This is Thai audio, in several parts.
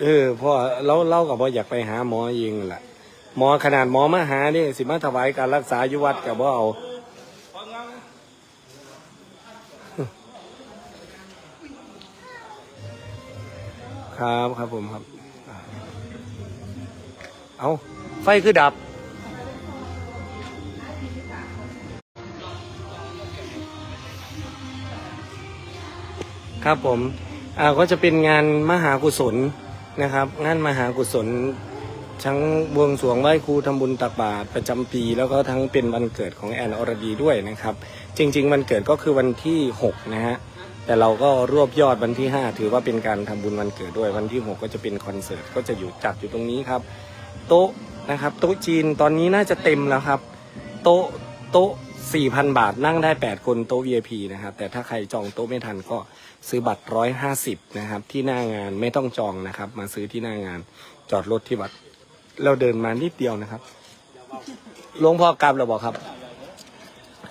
เออพ่อเราเรากับว่าอยากไปหาหมอเองแหละหมอขนาดหมอมาหานี่สิมาถวายการรักษาอยู่วัดกับว่าเอาครับครับผมครับ เอาไฟคือดับ ครับผมอ่าก็จะเป็นงานมหากุศล นะครับ งานมหากุศลทั้งบวงสรวงไหว้ครูทำบุญตักบาตรประจำปี แล้วก็ทั้งเป็นวันเกิดของแอนอรดีด้วยนะครับ จริง ๆ วันเกิดก็คือวันที่ 6 นะฮะ แต่เราก็รวบยอดวันที่ 5 ถือว่าเป็นการทำบุญวันเกิดด้วยวันที่ 6 ก็จะเป็นคอนเสิร์ตก็จะอยู่จัดอยู่ตรงนี้ครับ โต๊ะนะครับ โต๊ะจีนตอนนี้น่าจะเต็มแล้วครับ โต๊ะโต๊ะ 4,000 บาทนั่งได้ 8 คนโต๊ะ VIP นะครับ แต่ถ้าใครจองโต๊ะไม่ทันก็ซื้อบัตร 150 นะครับ ที่หน้างานไม่ต้องจองนะครับ มาซื้อที่หน้างานจอดรถที่วัด เราเดินมานิดเดียวนะครับหลวงพ่อกลับเราบอกครับ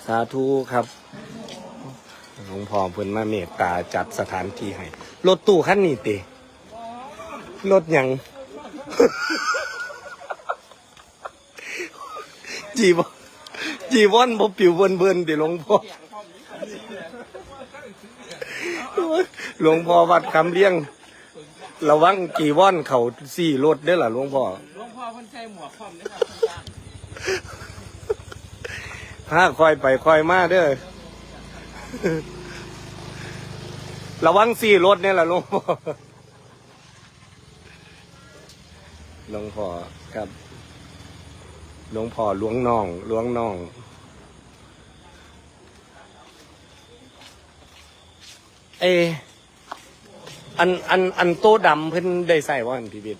สาธุครับหลวงพ่อเพิ่นมาเมตตาจัดสถานที่ให้รถตู้คันนี้ติรถยัง จีบ จีวอนบ่ปิวเบิ่นเบิ่นติหลวงพ่อหลวงพ่อวัดคำเลี้ยง ระวังจีวอนเขาสี่รถได้อล่ะหลวงพ่อหลวงพ่อคนใส่หมวกพร้อมนะครับถ้าคอยไปคอยมาเด้อระวังสี่รถเนี่ยแหละหลวงพ่อหลวงพ่อครับ หลวงพ่อหลวงน้องหลวงน้อง เอ อันอันอันโตดำเพิ่นได้ใส่ว่าอันพี่บิด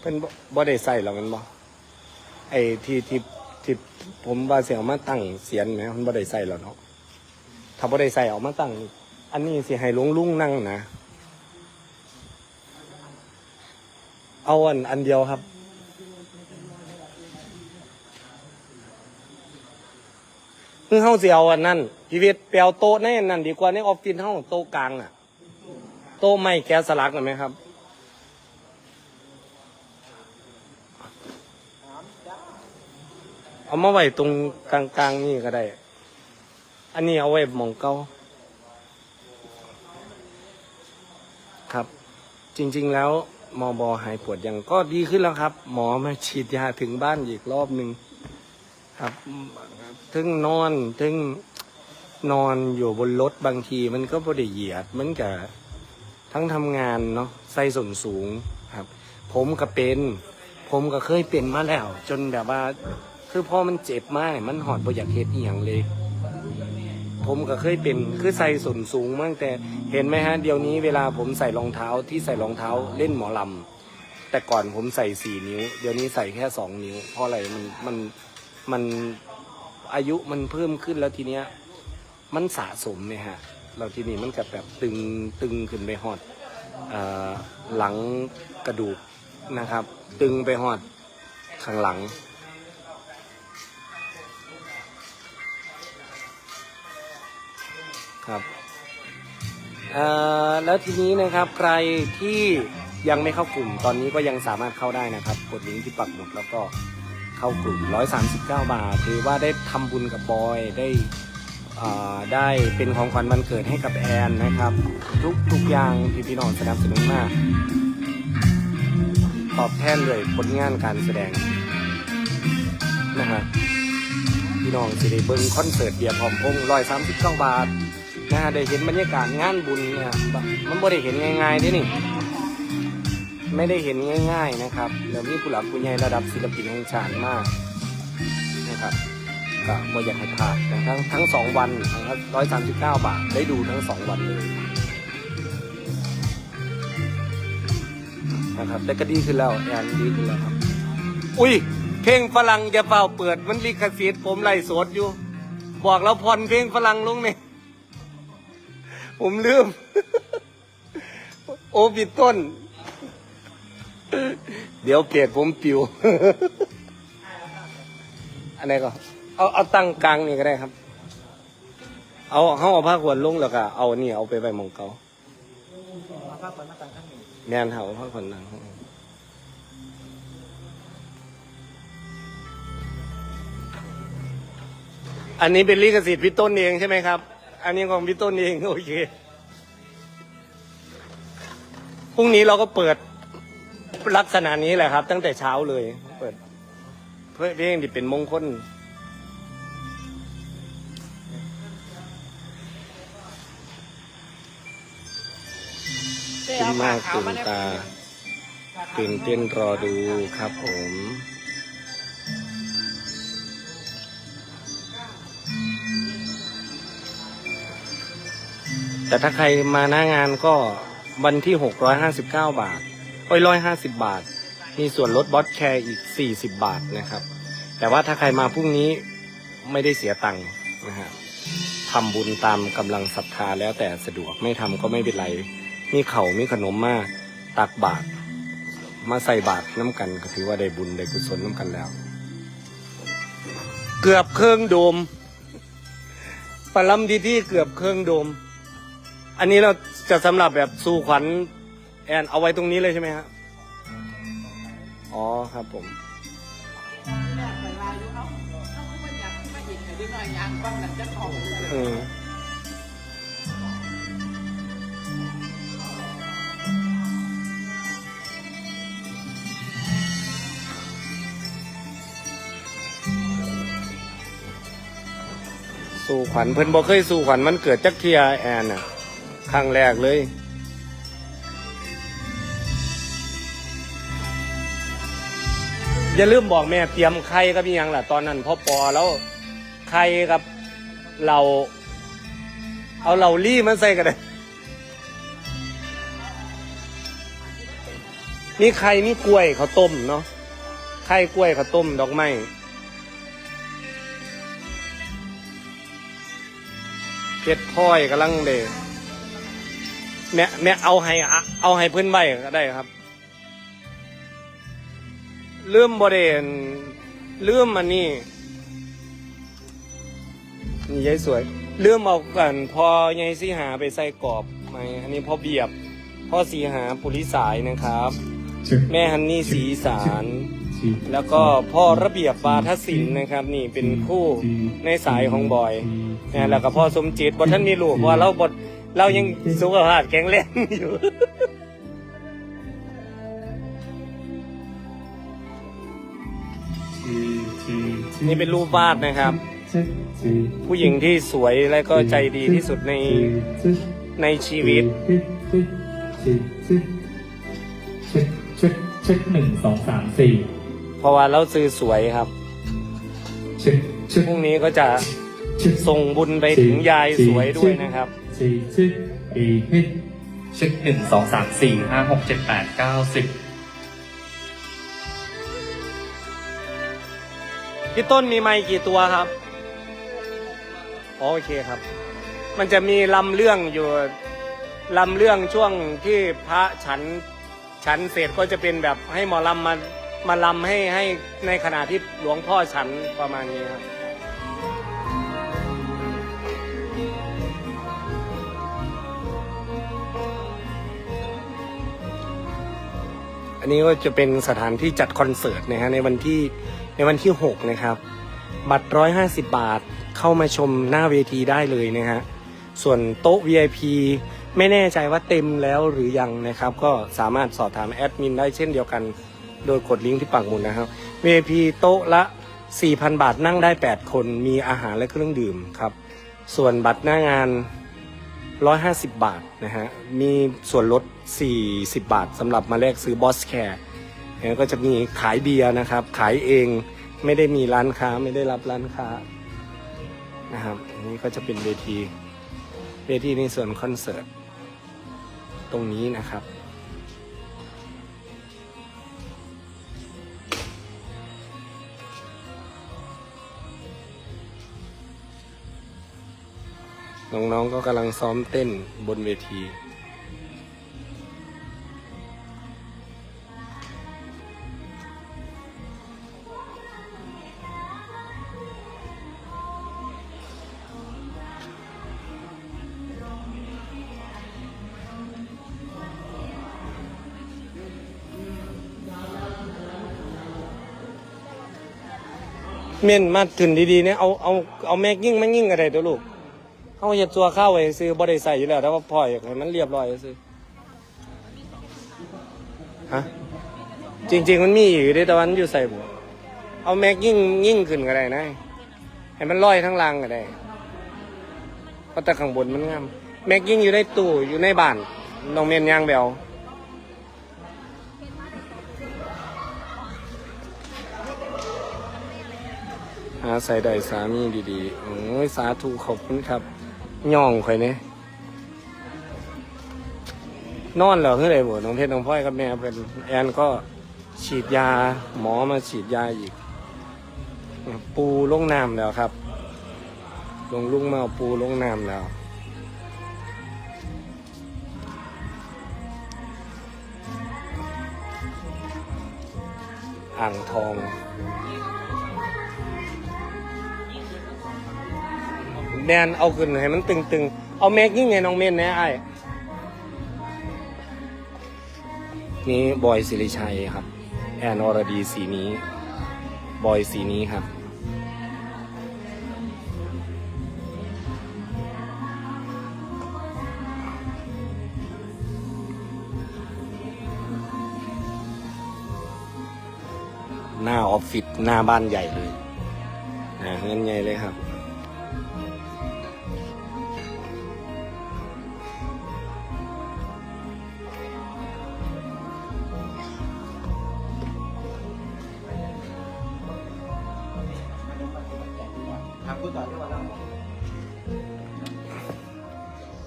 เพิ่นบ่ได้ใส่หรอกมันบ่ไอ้ที่ที่ที่ผมว่าเสียเอามาตั้งเสียนไหมเพิ่นบ่ได้ใส่หรอกเนาะถ้าบ่ได้ใส่เอามาตั้ง อันนี้สิให้หลวงลุงนั่งนะเอาอันอันเดียวครับ คือเฮาสิเอาอันนั้นพี่วิทย์ไปเอาโต๊ะในอันนั้นดีกว่าในออฟฟิศเฮาโต๊ะกลางน่ะ โต๊ะไม้แกะสลักน่ะไหมครับ เอามาไว้ตรงกลางๆนี่ก็ได้ อันนี้เอาไว้หมองเก้าครับ จริง ๆ แล้วมอบอหายปวดยังก็ดีขึ้นแล้วครับ หมอมาฉีดยาถึงบ้านอีกรอบหนึ่ง ครับถึงนอนถึงนอนอยู่บนรถบางทีมันก็บ่ได้เหยียดมันกับทั้งทำงานเนาะไส้ส่วนสูงครับ ผมก็เป็น ผมก็เคยเป็นมาแล้ว จนแบบว่า คือพอมันเจ็บมากเนี่ยมันหอดบ่อยากเฮ็ดอีหยังเลย ผมก็เคยเป็นคือใส่ส่วนสูงมากแต่เห็นไหมฮะเดี๋ยวนี้เวลาผมใส่รองเท้าที่ใส่รองเท้าเล่นหมอลำแต่ก่อนผมใส่สี่นิ้ว เดี๋ยวนี้ใส่แค่สองนิ้ว เพราะอะไรมันมัน มันอายุมันเพิ่มขึ้นแล้วทีเนี้ย มันสะสมเนี่ยฮะ เราทีนี้มันกับแบบตึงตึงขึ้นไปหอดอหลังกระดูกนะครับ ตึงไปหอดข้างหลัง ครับแล้วทีนี้นะครับใครที่ยังไม่เข้ากลุ่มตอนนี้ก็ยังสามารถเข้าได้นะครับ กดลิงก์ที่ปักหมุดแล้วก็ เข้ากลุ่ม 139 บาทถือว่าได้ทำบุญกับบอยได้ได้เป็นของขวัญวันเกิดให้กับแอนนะครับ ทุกทุกอย่างที่พี่น้องสนับสนุนมาก ตอบแทนเลยผลงานการแสดงนะฮะพี่น้องสิได้เบิ่งคอนเสิร์ตเบียร์พร้อมพงร้อยสามสิบเก้าบาทนะฮะได้เห็นบรรยากาศงานบุญเนี่ยมันบ่ได้เห็นง่ายๆด้นี่ ไม่ได้เห็นง่าย ๆนะครับแล้วมีผู้หลักผู้ใหญ่ระดับศิลปินแห่งชาติมากนะครับก็บ่อยากให้พลาดทั้งทั้งสองวันนะครับร้อยสามสิบเก้าบาทได้ดูทั้งสองวันเลยนะครับแต่ก็ดีขึ้นแล้วแอนดีขึ้นแล้วครับ อุ้ยเพลงฝรั่งอย่าเป่าเปิดมันลิขสิทธิ์ผมไล่สดอยู่ บอกแล้วผ่อนเพลงฝรั่งลงเนี่ยผมลืม โอบิต้น เดี๋ยวเปลี่ยนผมปิว อันไหนก็ เอาเอาตั้งกลางนี่ก็ได้ครับ เอาเขาเอาผ้าขวดลงแล้วก็เอานี่เอาไปไว้หมองเกาแม่นเขาผ้าขวดนังอันนี้เป็นลิขสิทธิ์พี่ต้นเองใช่ไหมครับ อันนี้ของพี่ต้นเองโอเค พรุ่งนี้เราก็เปิด ลักษณะนี้แหละครับ ตั้งแต่เช้าเลย เปิด เพื่อเพลงที่เป็นมงคลขึ้นมากตื่นตาตื่นเต้นรอดูครับผมแต่ถ้าใครมาหน้างานก็วันที่ 659 บาท โอ้ย150บาท มีส่วนลดบอสแคร์อีก40บบาทนะครับ แต่ว่าถ้าใครมาพรุ่งนี้ไม่ได้เสียตังค์นะฮะทำบุญตามกำลังศรัทธาแล้วแต่สะดวกไม่ทำก็ไม่เป็นไร มีเข่ามีขนมมาตักบาตรมาใส่บาตรน้ำกันก็ถือว่าได้บุญได้กุศลน้ำกันแล้ว เกือบเครื่องโดมปลาลัมที่ที่เกือบเครื่องโดม อันนี้เราจะสำหรับแบบสู่ขวัญ แอนเอาไว้ตรงนี้เลยใช่ไหมฮะอ๋อครับผม อืมสู่ขวัญเพิ่นบ่เคยสู่ขวัญมันเกิดจักเทียแอนน่ะครั้งแรกเลย อย่าลืมบอกแม่เตรียมไข่กับอีหยังล่ะตอนนั้นพ่อปอแล้วไข่กับเรา เอาเหล่าลี่มันใส่กันเลยมีไข่มีกล้วยข้าต้มเนาะไข่กล้วยข้าต้มดอกไม้เพชรพลอยกำลังเดแม่แม่เอาให้เอาให้เพื่อนใบก็ได้ครับ ลื่อมบริเวณเลื่อมอันนี้นี่ยายสวยเลื่อมเอากันพอยายสีหาไปใส่กรอบไหมอันนี้พ่อเบียบพ่อสีหาปุริสายนะครับ แม่ฮันนี่สีอีสารแล้วก็พ่อระเบียบบาทศิลป์นะครับ นี่เป็นคู่ในสายของบอยนะแล้วก็พ่อสมจิตบทท่านมีลูกเพราะว่าเราบทเรายังสุขภาพแข็งแรงอยู่ นี่เป็นรูปวาดนะครับ ผู้หญิงที่สวยและก็ใจดีที่สุดในในชีวิตเช็คเช็คเช็คหนึ่งสองสามสี่เพราะว่าเราซื้อสวยครับเช็คเช็คพรุ่งนี้ก็จะเช็คส่งบุญไปถึงยายสวยด้วยนะครับสี่เช็คเอเฮ้เช็คหนึ่งสองสามสี่ห้าหกเจ็ดแปดเก้าสิบ พี่ต้นมีไม้กี่ตัวครับโอเคครับ มันจะมีลำเรื่องอยู่ลำเรื่องช่วงที่พระฉันฉันเสร็จก็จะเป็นแบบให้หมอลำมามาลำให้ให้ในขณะที่หลวงพ่อฉันประมาณนี้ครับอันนี้ก็จะเป็นสถานที่จัดคอนเสิร์ตนะฮะในวันที่ ในวันที่ 6 นะครับ บัตร 150 บาทเข้ามาชมหน้าเวทีได้เลยนะฮะส่วนโต๊ะ VIP ไม่แน่ใจว่าเต็มแล้วหรือยังนะครับ ก็สามารถสอบถามแอดมินได้เช่นเดียวกัน โดยกดลิงก์ที่ปักหมุดนะครับ VIP โต๊ะละ 4,000 บาทนั่งได้ 8 คนมีอาหารและเครื่องดื่มครับ ส่วนบัตรหน้างาน 150 บาทนะฮะมีส่วนลด 40 บาทสำหรับมาแลกซื้อบอสแคร์ ก็จะมีขายเบียร์นะครับ ขายเองไม่ได้มีร้านค้าไม่ได้รับร้านค้านะครับนี่ก็จะเป็นเวที เวทีในส่วนคอนเสิร์ตตรงนี้นะครับน้องๆก็กำลังซ้อมเต้นบนเวที เม่นมาถึงดีๆเนี่ยเอาเอาเอาแม็กยิ่งมันยิ่งอะไรตัวลูกเขาจะตัวเข้าไว้ซื้อบริใส่อยู่แล้วแต่ว่าพออยากให้มันเรียบร้อยซื้อฮะจริง ๆ มันมีอยู่ด้วยแต่วันอยู่ใส่บัวเอาแม็กยิ่งยิ่งขึ้นก็ได้นะให้มันลอยทั้งรังก็ได้เพราะแต่ข้างบนมันงามแม็กยิ่งอยู่ในตู้อยู่ในบ้านน้องเมนยางแบว หาใส่ได้สามีดีๆ โอ้ยสาธุขอบคุณครับ ย่องข่อยเนี่ยนอนเหรอคืออไรบ่น้องเพชรน้องพ่อยกับแม่เป็นแอนก็ฉีดยาหมอมาฉีดยาอีก ปูลงน้ำแล้วครับ ลงลุงมาปูลงน้ำแล้วอ่างทอง แมนเอาขึ้นให้มันตึงๆ เอาแม็กยิ่งไงน้องเมนแน่ไอ้นี่บอยสิริชัยครับ แอนอรดีสีนี้ บอยสีนี้ครับ หน้าออฟฟิศหน้าบ้านใหญ่เลยนะเงินใหญ่เลยครับ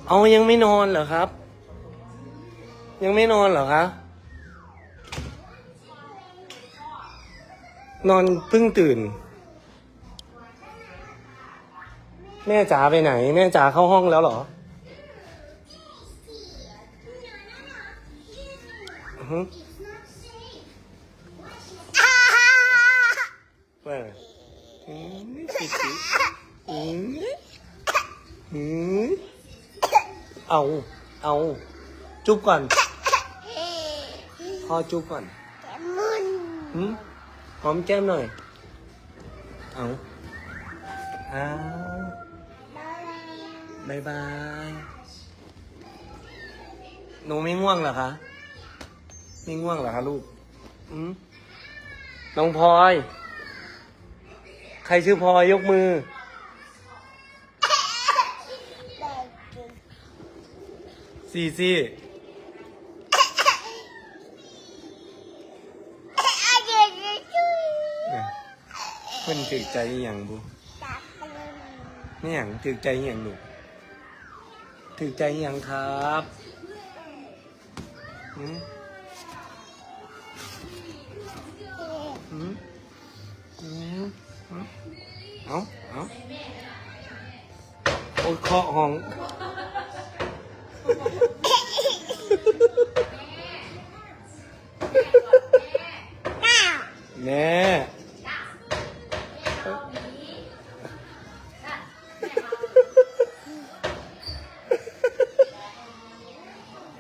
เอายังไม่นอนเหรอครับ ยังไม่นอนเหรอคะนอนเพิ่งตื่น แม่จ๋าไปไหน แม่จ๋าเข้าห้องแล้วเหรออือฮึว่าอืมสิสิ อืมอืมเอาเอาจุ๊บก่อนพอจุ๊บก่อนหืมหอมแก้มหน่อย เอาอ้าวบายบาย หนูไม่ง่วงเหรอคะ ไม่ง่วงเหรอคะลูกอืมน้องพลอย ใครชื่อพลอยยกมือ สี่สี่เพิ่นถือใจอหย่างบุนี่อย่างถือใจอหย่างลูถือใจอหย่างครับหืมหืมหืมหืมเอาเอาโอ้ยเคาะห้อง แม่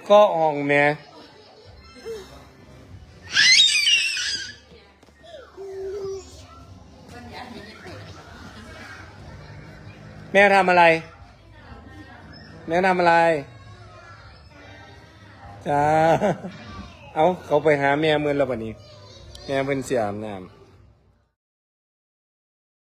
ก็อองแม่แม่ทำอะไร แม่ทำอะไร จ้า เอาเขาไปหาแม่เมื่อแล้ววันนี้ แม่เป็นเสียอาบน้ำ